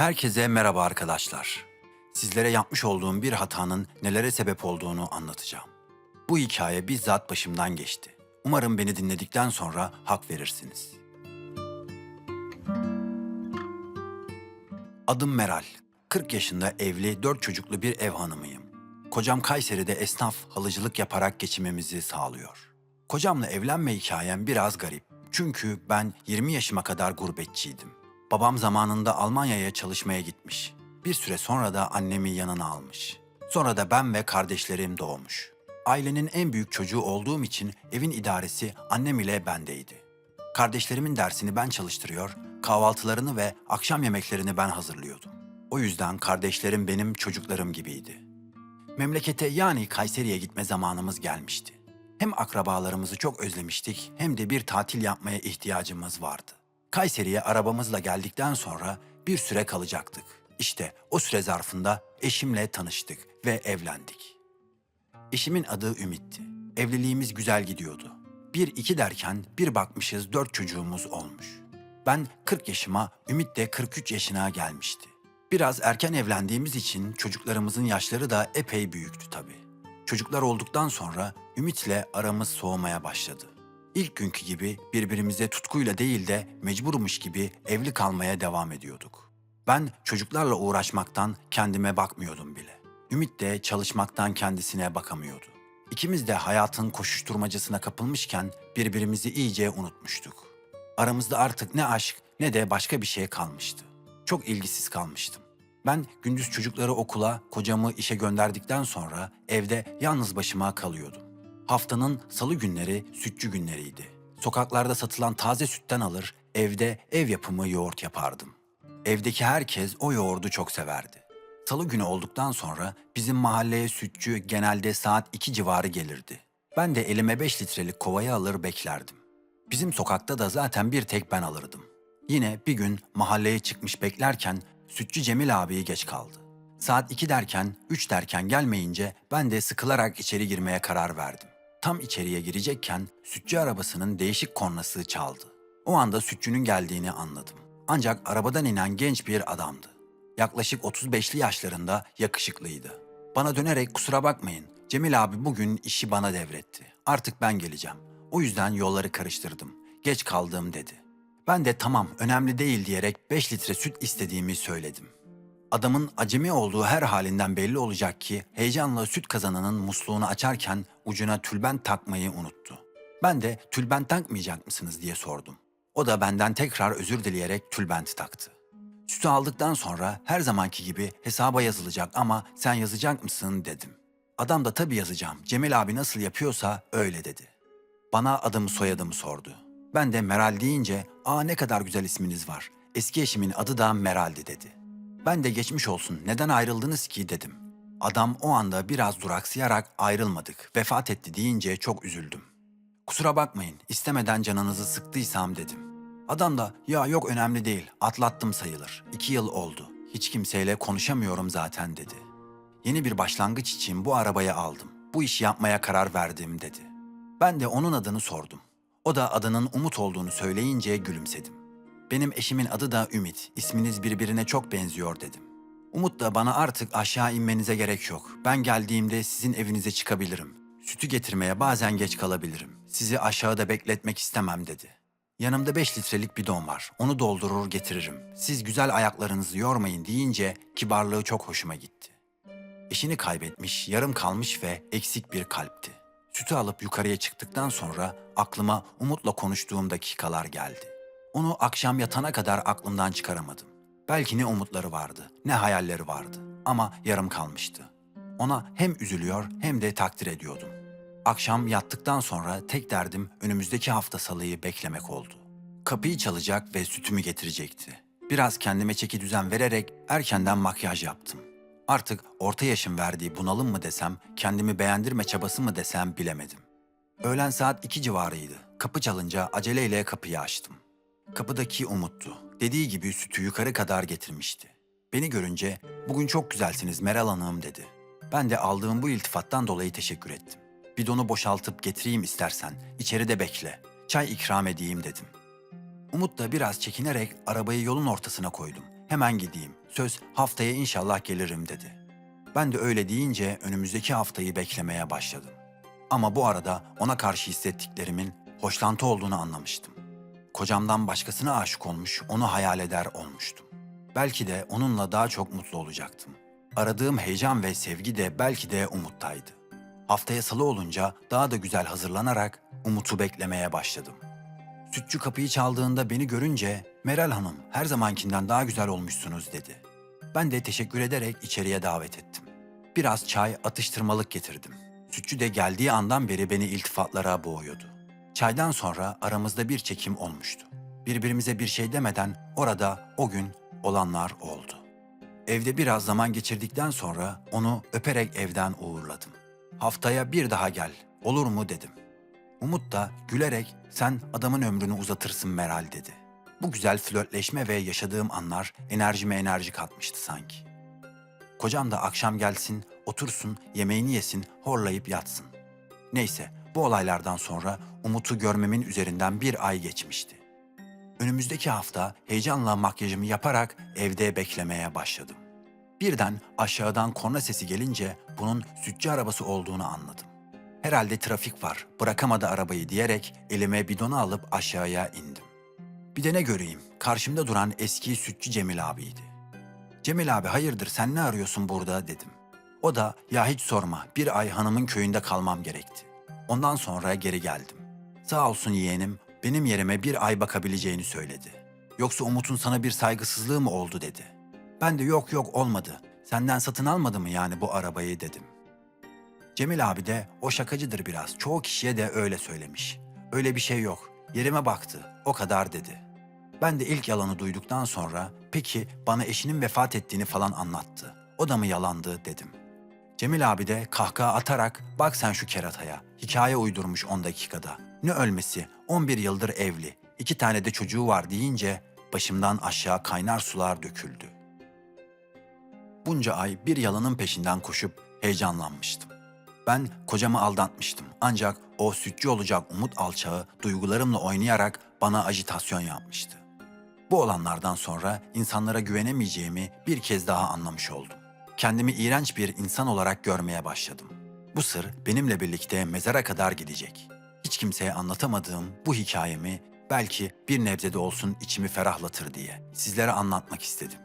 Herkese merhaba arkadaşlar. Sizlere yapmış olduğum bir hatanın nelere sebep olduğunu anlatacağım. Bu hikaye bizzat başımdan geçti. Umarım beni dinledikten sonra hak verirsiniz. Adım Meral. 40 yaşında evli, 4 çocuklu bir ev hanımıyım. Kocam Kayseri'de esnaf halıcılık yaparak geçimimizi sağlıyor. Kocamla evlenme hikayem biraz garip. Çünkü ben 20 yaşıma kadar gurbetçiydim. Babam zamanında Almanya'ya çalışmaya gitmiş. Bir süre sonra da annemi yanına almış. Sonra da ben ve kardeşlerim doğmuş. Ailenin en büyük çocuğu olduğum için evin idaresi annem ile bendeydi. Kardeşlerimin dersini ben çalıştırıyor, kahvaltılarını ve akşam yemeklerini ben hazırlıyordum. O yüzden kardeşlerim benim çocuklarım gibiydi. Memlekete yani Kayseri'ye gitme zamanımız gelmişti. Hem akrabalarımızı çok özlemiştik hem de bir tatil yapmaya ihtiyacımız vardı. Kayseri'ye arabamızla geldikten sonra bir süre kalacaktık. İşte o süre zarfında eşimle tanıştık ve evlendik. Eşimin adı Ümit'ti. Evliliğimiz güzel gidiyordu. Bir iki derken bir bakmışız dört çocuğumuz olmuş. Ben 40 yaşıma, Ümit de 43 yaşına gelmişti. Biraz erken evlendiğimiz için çocuklarımızın yaşları da epey büyüktü tabii. Çocuklar olduktan sonra Ümit'le aramız soğumaya başladı. İlk günkü gibi birbirimize tutkuyla değil de mecburmuş gibi evli kalmaya devam ediyorduk. Ben çocuklarla uğraşmaktan kendime bakmıyordum bile. Ümit de çalışmaktan kendisine bakamıyordu. İkimiz de hayatın koşuşturmacasına kapılmışken birbirimizi iyice unutmuştuk. Aramızda artık ne aşk ne de başka bir şey kalmıştı. Çok ilgisiz kalmıştım. Ben gündüz çocukları okula, kocamı işe gönderdikten sonra evde yalnız başıma kalıyordum. Haftanın salı günleri sütçü günleriydi. Sokaklarda satılan taze sütten alır, evde ev yapımı yoğurt yapardım. Evdeki herkes o yoğurdu çok severdi. Salı günü olduktan sonra bizim mahalleye sütçü genelde saat 2 civarı gelirdi. Ben de elime 5 litrelik kovayı alır beklerdim. Bizim sokakta da zaten bir tek ben alırdım. Yine bir gün mahalleye çıkmış beklerken sütçü Cemil abiyi geç kaldı. Saat 2 derken, 3 derken gelmeyince ben de sıkılarak içeri girmeye karar verdim. Tam içeriye girecekken sütçü arabasının değişik kornası çaldı. O anda sütçünün geldiğini anladım. Ancak arabadan inen genç bir adamdı. Yaklaşık 35'li yaşlarında yakışıklıydı. Bana dönerek kusura bakmayın Cemil abi bugün işi bana devretti. Artık ben geleceğim. O yüzden yolları karıştırdım. Geç kaldım dedi. Ben de tamam önemli değil diyerek 5 litre süt istediğimi söyledim. Adamın acemi olduğu her halinden belli olacak ki heyecanla süt kazanının musluğunu açarken ucuna tülbent takmayı unuttu. Ben de tülbent takmayacak mısınız diye sordum. O da benden tekrar özür dileyerek tülbent taktı. Sütü aldıktan sonra her zamanki gibi hesaba yazılacak ama sen yazacak mısın dedim. Adam da tabii yazacağım. Cemil abi nasıl yapıyorsa öyle dedi. Bana adımı soyadımı sordu. Ben de Meral deyince ''Aa ne kadar güzel isminiz var. Eski eşimin adı da Meral'di.'' dedi. Ben de geçmiş olsun neden ayrıldınız ki dedim. Adam o anda biraz duraksayarak ayrılmadık, vefat etti deyince çok üzüldüm. Kusura bakmayın istemeden canınızı sıktıysam dedim. Adam da ya yok önemli değil atlattım sayılır. İki yıl oldu. Hiç kimseyle konuşamıyorum zaten dedi. Yeni bir başlangıç için bu arabayı aldım. Bu işi yapmaya karar verdim dedi. Ben de onun adını sordum. O da adının Umut olduğunu söyleyince gülümsedim. Benim eşimin adı da Ümit. İsminiz birbirine çok benziyor dedim. Umut da bana artık aşağı inmenize gerek yok. Ben geldiğimde sizin evinize çıkabilirim. Sütü getirmeye bazen geç kalabilirim. Sizi aşağıda bekletmek istemem dedi. Yanımda 5 litrelik bidon var. Onu doldurur getiririm. Siz güzel ayaklarınızı yormayın deyince kibarlığı çok hoşuma gitti. Eşini kaybetmiş, yarım kalmış ve eksik bir kalpti. Sütü alıp yukarıya çıktıktan sonra aklıma Umut'la konuştuğum dakikalar geldi. Onu akşam yatana kadar aklımdan çıkaramadım. Belki ne umutları vardı, ne hayalleri vardı ama yarım kalmıştı. Ona hem üzülüyor hem de takdir ediyordum. Akşam yattıktan sonra tek derdim önümüzdeki hafta salıyı beklemek oldu. Kapıyı çalacak ve sütümü getirecekti. Biraz kendime çeki düzen vererek erkenden makyaj yaptım. Artık orta yaşın verdiği bunalım mı desem, kendimi beğendirme çabası mı desem bilemedim. Öğlen saat iki civarıydı. Kapı çalınca aceleyle kapıyı açtım. Kapıdaki Umut'tu. Dediği gibi sütü yukarı kadar getirmişti. Beni görünce bugün çok güzelsiniz Meral Hanım dedi. Ben de aldığım bu iltifattan dolayı teşekkür ettim. Bidonu boşaltıp getireyim istersen, içeride bekle. Çay ikram edeyim dedim. Umut da biraz çekinerek arabayı yolun ortasına koydum. Hemen gideyim. Söz haftaya inşallah gelirim dedi. Ben de öyle deyince önümüzdeki haftayı beklemeye başladım. Ama bu arada ona karşı hissettiklerimin hoşlantı olduğunu anlamıştım. Kocamdan başkasına aşık olmuş, onu hayal eder olmuştum. Belki de onunla daha çok mutlu olacaktım. Aradığım heyecan ve sevgi de belki de umuttaydı. Haftaya salı olunca daha da güzel hazırlanarak Umut'u beklemeye başladım. Sütçü kapıyı çaldığında beni görünce Meral Hanım her zamankinden daha güzel olmuşsunuz dedi. Ben de teşekkür ederek içeriye davet ettim. Biraz çay, atıştırmalık getirdim. Sütçü de geldiği andan beri beni iltifatlara boğuyordu. Çaydan sonra aramızda bir çekim olmuştu. Birbirimize bir şey demeden orada o gün olanlar oldu. Evde biraz zaman geçirdikten sonra onu öperek evden uğurladım. Haftaya bir daha gel, olur mu dedim. Umut da gülerek sen adamın ömrünü uzatırsın Meral dedi. Bu güzel flörtleşme ve yaşadığım anlar enerjime enerji katmıştı sanki. Kocam da akşam gelsin, otursun, yemeğini yesin, horlayıp yatsın. Neyse, bu olaylardan sonra Umut'u görmemin üzerinden bir ay geçmişti. Önümüzdeki hafta heyecanla makyajımı yaparak evde beklemeye başladım. Birden aşağıdan korna sesi gelince bunun sütçü arabası olduğunu anladım. Herhalde trafik var, bırakamadı arabayı diyerek elime bidonu alıp aşağıya indim. Bir de ne göreyim, karşımda duran eski sütçü Cemil abiydi. Cemil abi hayırdır sen ne arıyorsun burada dedim. O da ya hiç sorma bir ay hanımın köyünde kalmam gerekti. Ondan sonra geri geldim. Sağ olsun yeğenim benim yerime bir ay bakabileceğini söyledi. Yoksa Umut'un sana bir saygısızlığı mı oldu dedi. Ben de yok yok olmadı. Senden satın almadı mı yani bu arabayı dedim. Cemil abi de o şakacıdır biraz. Çoğu kişiye de öyle söylemiş. Öyle bir şey yok. Yerime baktı. O kadar dedi. Ben de ilk yalanı duyduktan sonra peki bana eşinin vefat ettiğini falan anlattı. O da mı yalandı dedim. Cemil abi de kahkaha atarak bak sen şu kerataya. Hikaye uydurmuş 10 dakikada. Ne ölmesi 11 yıldır evli. iki tane de çocuğu var deyince başımdan aşağı kaynar sular döküldü. Bunca ay bir yalanın peşinden koşup heyecanlanmıştım. Ben kocamı aldatmıştım ancak o sütçü olacak umut alçağı duygularımla oynayarak bana ajitasyon yapmıştı. Bu olanlardan sonra insanlara güvenemeyeceğimi bir kez daha anlamış oldum. Kendimi iğrenç bir insan olarak görmeye başladım. Bu sır benimle birlikte mezara kadar gidecek. Hiç kimseye anlatamadığım bu hikayemi belki bir nebze de olsun içimi ferahlatır diye sizlere anlatmak istedim.